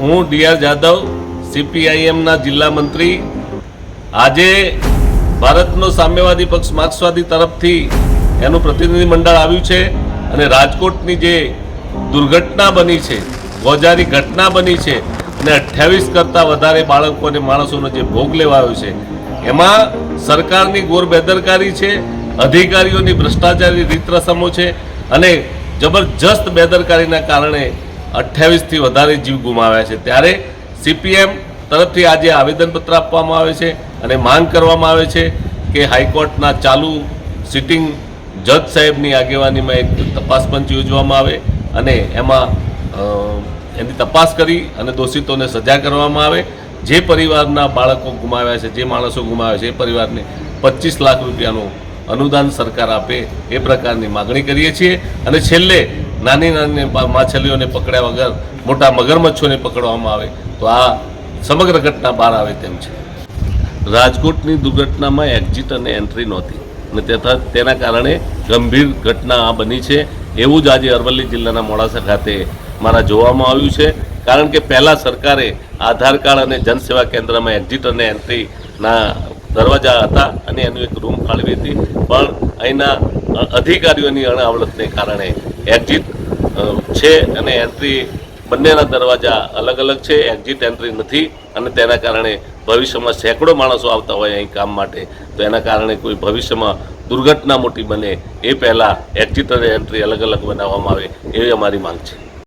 હું ડીઆર જાદવ, સીપીઆઈએમના જિલ્લા મંત્રી. આજે ભારતનો સામ્યવાદી પક્ષ માર્ક્સવાદી તરફથી એનું પ્રતિનિધિ મંડળ આવ્યું છે અને રાજકોટની જે દુર્ઘટના બની છે, ગોજારી ઘટના બની છે અને અઠ્યાવીસ કરતાં વધારે બાળકો અને માણસોનો જે ભોગ લેવાયો છે, એમાં સરકારની ગોર બેદરકારી છે, અધિકારીઓની ભ્રષ્ટાચારી રીત રસમો છે અને જબરજસ્ત બેદરકારીના કારણે અઠ્યાવીસથી વધારે જીવ ગુમાવ્યા છે. ત્યારે સીપીએમ તરફથી આજે આવેદનપત્ર આપવામાં આવે છે અને માંગ કરવામાં આવે છે કે હાઈકોર્ટના ચાલુ સિટિંગ જજ સાહેબની આગેવાનીમાં એક તપાસ પંચ યોજવામાં આવે અને એમાં એની તપાસ કરી અને દોષિતોને સજા કરવામાં આવે. જે પરિવારના બાળકો ગુમાવ્યા છે, જે માણસો ગુમાવ્યા છે, એ પરિવારને પચીસ લાખ રૂપિયાનું અનુદાન સરકાર આપે એ પ્રકારની માગણી કરીએ છીએ. અને છેલ્લે નાની નાની માછલીઓને પકડ્યા વગર, મોટા મગરમચ્છોને પકડવામાં આવે, તો આ સમગ્ર ઘટના બહાર આવે તેમ છે. રાજકોટની દુર્ઘટનામાં એક્ઝિટ અને એન્ટ્રી નહોતી. અને તથા તેના કારણે ગંભીર ઘટના આ બની છે. એવું જ આજે અરવલ્લી જિલ્લાના મોડાસા ખાતે મારા જોવામાં આવ્યું છે. કારણ કે પહેલાં સરકારે આધાર કાર્ડ અને જનસેવા કેન્દ્રમાં એક્ઝિટ અને એન્ટ્રીના દરવાજા હતા અને એનું એક રૂમ ફાળવી હતી. પણ અહીંના અધિકારીઓની અણાવડતને કારણે એક્ઝિટ છે અને એન્ટ્રી બંનેના દરવાજા અલગ અલગ છે. એક્ઝિટ એન્ટ્રી નથી અને તેના કારણે ભવિષ્યમાં સેંકડો માણસો આવતા હોય અહીં કામ માટે. તો એના કારણે કોઈ ભવિષ્યમાં દુર્ઘટના મોટી બને એ પહેલાં એક્ઝિટ અને એન્ટ્રી અલગ અલગ બનાવવામાં આવે એવી અમારી માંગ છે.